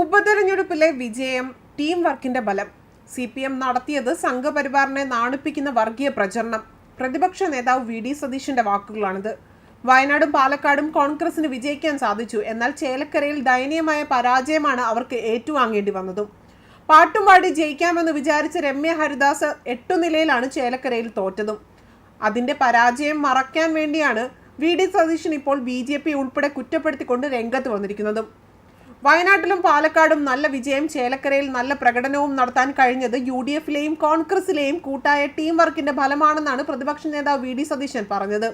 ഉപതെരഞ്ഞെടുപ്പിലെ വിജയം ടീം വർക്കിന്റെ ബലം. സി പി എം നടത്തിയത് സംഘപരിവാറിനെ നാണിപ്പിക്കുന്ന വർഗീയ പ്രചരണം. പ്രതിപക്ഷ നേതാവ് വി ഡി സതീഷിന്റെ വാക്കുകളാണിത്. വയനാടും പാലക്കാടും കോൺഗ്രസിന് വിജയിക്കാൻ സാധിച്ചു. എന്നാൽ ചേലക്കരയിൽ ദയനീയമായ പരാജയമാണ് അവർക്ക് ഏറ്റുവാങ്ങേണ്ടി വന്നതും. പാട്ടും പാടി ജയിക്കാമെന്ന് വിചാരിച്ച രമ്യ ഹരിദാസ് എട്ടു നിലയിലാണ് ചേലക്കരയിൽ തോറ്റതും. അതിന്റെ പരാജയം മറക്കാൻ വേണ്ടിയാണ് വി ഡി സതീശൻ ഇപ്പോൾ ബി ജെ പി ഉൾപ്പെടെ കുറ്റപ്പെടുത്തിക്കൊണ്ട് രംഗത്ത് വന്നിരിക്കുന്നതും. വയനാട്ടിലും പാലക്കാടും നല്ല വിജയം ചേലക്കരയിൽ നല്ല പ്രകടനവും നടത്താൻ കഴിഞ്ഞത് യു ഡി എഫിലെയും കോൺഗ്രസിലെയും കൂട്ടായ ടീം വർക്കിന്റെ ഫലമാണെന്നാണ് പ്രതിപക്ഷ നേതാവ് വി ഡി സതീശൻ പറഞ്ഞത്.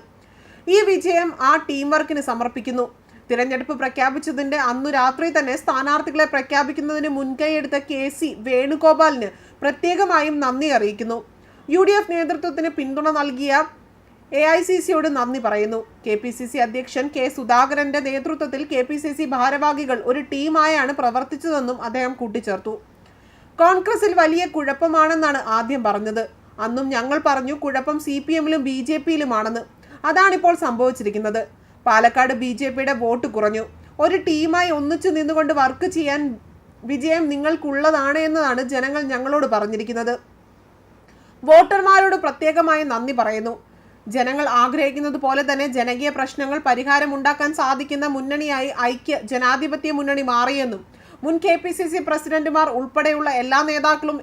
ഈ വിജയം ആ ടീം വർക്കിന് സമർപ്പിക്കുന്നു. തിരഞ്ഞെടുപ്പ് പ്രഖ്യാപിച്ചതിന്റെ അന്നു രാത്രി തന്നെ സ്ഥാനാർത്ഥികളെ പ്രഖ്യാപിക്കുന്നതിന് മുൻകൈയെടുത്ത കെ സി വേണുഗോപാലിന് പ്രത്യേകമായും നന്ദി അറിയിക്കുന്നു. യു ഡി എഫ് നേതൃത്വത്തിന് പിന്തുണ നൽകിയ എ ഐ സി സിയോട് നന്ദി പറയുന്നു. കെ പി സി സി അധ്യക്ഷൻ കെ സുധാകരന്റെ നേതൃത്വത്തിൽ കെ പി സി സി ഭാരവാഹികൾ ഒരു ടീമായാണ് പ്രവർത്തിച്ചതെന്നും അദ്ദേഹം കൂട്ടിച്ചേർത്തു. കോൺഗ്രസിൽ വലിയ കുഴപ്പമാണെന്നാണ് ആദ്യം പറഞ്ഞത്. അന്നും ഞങ്ങൾ പറഞ്ഞു കുഴപ്പം സി പി എമ്മിലും ബി ജെ പിയിലുമാണെന്ന്. അതാണിപ്പോൾ സംഭവിച്ചിരിക്കുന്നത്. പാലക്കാട് ബി ജെ പിയുടെ വോട്ട് കുറഞ്ഞു. ഒരു ടീമായി ഒന്നിച്ചു നിന്നുകൊണ്ട് വർക്ക് ചെയ്യാൻ വിജയം നിങ്ങൾക്കുള്ളതാണ് എന്നതാണ് ജനങ്ങൾ ഞങ്ങളോട് പറഞ്ഞിരിക്കുന്നത്. വോട്ടർമാരോട് പ്രത്യേകമായി നന്ദി പറയുന്നു. ജനങ്ങൾ ആഗ്രഹിക്കുന്നത് പോലെ തന്നെ ജനകീയ പ്രശ്നങ്ങൾ പരിഹാരമുണ്ടാക്കാൻ സാധിക്കുന്ന മുന്നണിയായി ഐക്യ ജനാധിപത്യ മുന്നണി മാറിയെന്നും മുൻ കെ പി സി സി പ്രസിഡന്റുമാർ ഉൾപ്പെടെയുള്ള എല്ലാ നേതാക്കളും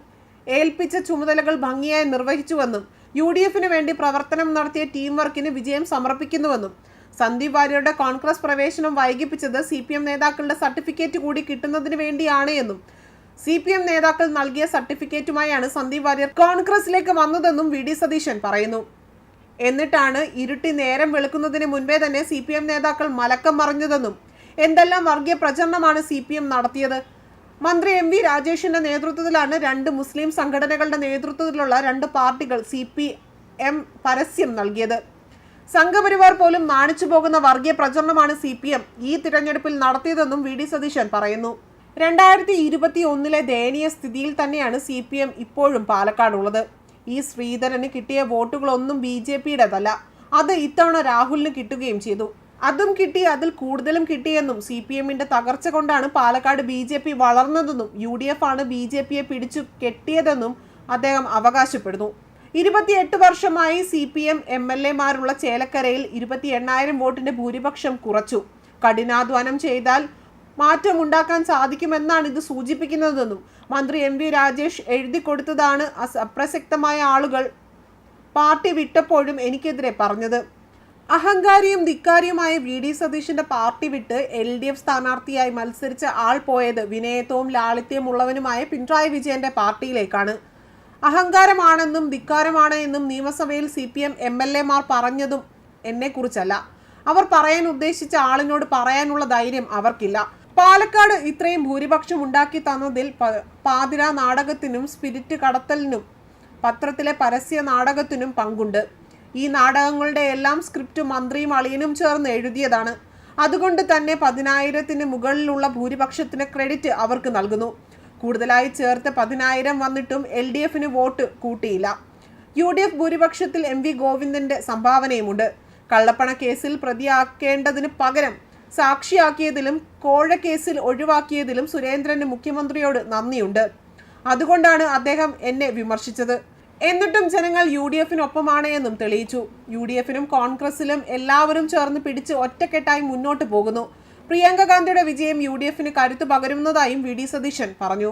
ഏൽപ്പിച്ച ചുമതലകൾ ഭംഗിയായി നിർവഹിച്ചുവെന്നും യു ഡി എഫിന് വേണ്ടി പ്രവർത്തനം നടത്തിയ ടീം വർക്കിന് വിജയം സമർപ്പിക്കുന്നുവെന്നും സന്ദീപ് വാര്യരുടെ കോൺഗ്രസ് പ്രവേശനം വൈകിപ്പിച്ചത് സി പി എം നേതാക്കളുടെ സർട്ടിഫിക്കറ്റ് കൂടി കിട്ടുന്നതിന് വേണ്ടിയാണ് എന്നും സി പി എം നേതാക്കൾ നൽകിയ സർട്ടിഫിക്കറ്റുമായാണ് സന്ദീപ് വാര്യർ കോൺഗ്രസിലേക്ക് വന്നതെന്നും വി ഡി സതീശൻ പറയുന്നു. എന്നിട്ടാണ് ഇരുട്ടി നേരം വെളുക്കുന്നതിന് മുൻപേ തന്നെ സി പി എം നേതാക്കൾ മലക്കം മറിഞ്ഞതെന്നും എന്തെല്ലാം വർഗീയ പ്രചരണമാണ് സി പി എം നടത്തിയത്? മന്ത്രി എം വി രാജേഷിന്റെ നേതൃത്വത്തിലാണ് രണ്ട് മുസ്ലിം സംഘടനകളുടെ നേതൃത്വത്തിലുള്ള രണ്ട് പാർട്ടികൾ സി പി എം പരസ്യം നൽകിയത്. സംഘപരിവാർ പോലും നാണിച്ചു പോകുന്ന വർഗീയ പ്രചരണമാണ് സി പി എം ഈ തിരഞ്ഞെടുപ്പിൽ നടത്തിയതെന്നും വി ഡി സതീശൻ പറയുന്നു. രണ്ടായിരത്തി ഇരുപത്തി ഒന്നിലെ ദയനീയ സ്ഥിതിയിൽ തന്നെയാണ് സി പി എം ഇപ്പോഴും പാലക്കാടുള്ളത്. ഈ ശ്രീധരന് കിട്ടിയ വോട്ടുകളൊന്നും ബി ജെ പിയുടേതല്ല. അത് ഇത്തവണ രാഹുലിന് കിട്ടുകയും ചെയ്തു. അതും കിട്ടി അതിൽ കൂടുതലും കിട്ടിയെന്നും സി പി എമ്മിന്റെ തകർച്ച കൊണ്ടാണ് പാലക്കാട് ബി ജെ പി വളർന്നതെന്നും യു ഡി എഫ് ആണ് ബി ജെ പിയെ പിടിച്ചു കെട്ടിയതെന്നും അദ്ദേഹം അവകാശപ്പെടുന്നു. ഇരുപത്തിയെട്ട് വർഷമായി C P M M L എമാരുള്ള ചേലക്കരയിൽ ഇരുപത്തി എണ്ണായിരം വോട്ടിന്റെ ഭൂരിപക്ഷം കുറച്ചു. കഠിനാധ്വാനം ചെയ്താൽ മാറ്റമുണ്ടാക്കാൻ സാധിക്കുമെന്നാണ് ഇത് സൂചിപ്പിക്കുന്നതെന്നും മന്ത്രി എം വി രാജേഷ് എഴുതി കൊടുത്തതാണ് അപ്രസക്തമായ ആളുകൾ പാർട്ടി വിട്ടപ്പോഴും എനിക്കെതിരെ പറഞ്ഞത്. അഹങ്കാരിയും ധിക്കാരിയുമായ വി ഡി സതീഷിന്റെ പാർട്ടി വിട്ട് എൽ ഡി എഫ് സ്ഥാനാർത്ഥിയായി മത്സരിച്ച ആൾ പോയത് വിനയത്വവും ലാളിത്യമുള്ളവനുമായ പിണറായി വിജയന്റെ പാർട്ടിയിലേക്കാണ്. അഹങ്കാരമാണെന്നും ധിക്കാരമാണ് എന്നും നിയമസഭയിൽ C P M M L എമാർ പറഞ്ഞതും എന്നെക്കുറിച്ചല്ല. അവർ പറയാൻ ഉദ്ദേശിച്ച ആളിനോട് പറയാനുള്ള ധൈര്യം അവർക്കില്ല. പാലക്കാട് ഇത്രയും ഭൂരിപക്ഷം ഉണ്ടാക്കി തന്നതിൽ പാതിര നാടകത്തിനും സ്പിരിറ്റ് കടത്തലിനും പത്രത്തിലെ പരസ്യ നാടകത്തിനും പങ്കുണ്ട്. ഈ നാടകങ്ങളുടെ എല്ലാം സ്ക്രിപ്റ്റ് മന്ത്രിയും അളിയനും ചേർന്ന് എഴുതിയതാണ്. അതുകൊണ്ട് തന്നെ പതിനായിരത്തിന് മുകളിലുള്ള ഭൂരിപക്ഷത്തിന് ക്രെഡിറ്റ് അവർക്ക് നൽകുന്നു. കൂടുതലായി ചേർത്ത് പതിനായിരം വന്നിട്ടും എൽ ഡി എഫിന് വോട്ട് കൂട്ടിയില്ല. യു ഡി എഫ് ഭൂരിപക്ഷത്തിൽ എം വി ഗോവിന്ദന്റെ സംഭാവനയുമുണ്ട്. കള്ളപ്പണ കേസിൽ പ്രതിയാക്കേണ്ടതിന് പകരം സാക്ഷിയാക്കിയതിലും കോഴക്കേസിൽ കേസിൽ ഒഴിവാക്കിയതിലും സുരേന്ദ്രന് മുഖ്യമന്ത്രിയോട് നന്ദിയുണ്ട്. അതുകൊണ്ടാണ് അദ്ദേഹം എന്നെ വിമർശിച്ചത്. എന്നിട്ടും ജനങ്ങൾ യു ഡി എഫിനൊപ്പമാണ് എന്നും തെളിയിച്ചു. യു ഡി എഫിനും കോൺഗ്രസിലും എല്ലാവരും ചേർന്ന് പിടിച്ച് ഒറ്റക്കെട്ടായി മുന്നോട്ട് പോകുന്നു. പ്രിയങ്ക ഗാന്ധിയുടെ വിജയം യു ഡി എഫിന് കരുത്തു പകരുന്നതായും വി ഡി സതീശൻ പറഞ്ഞു.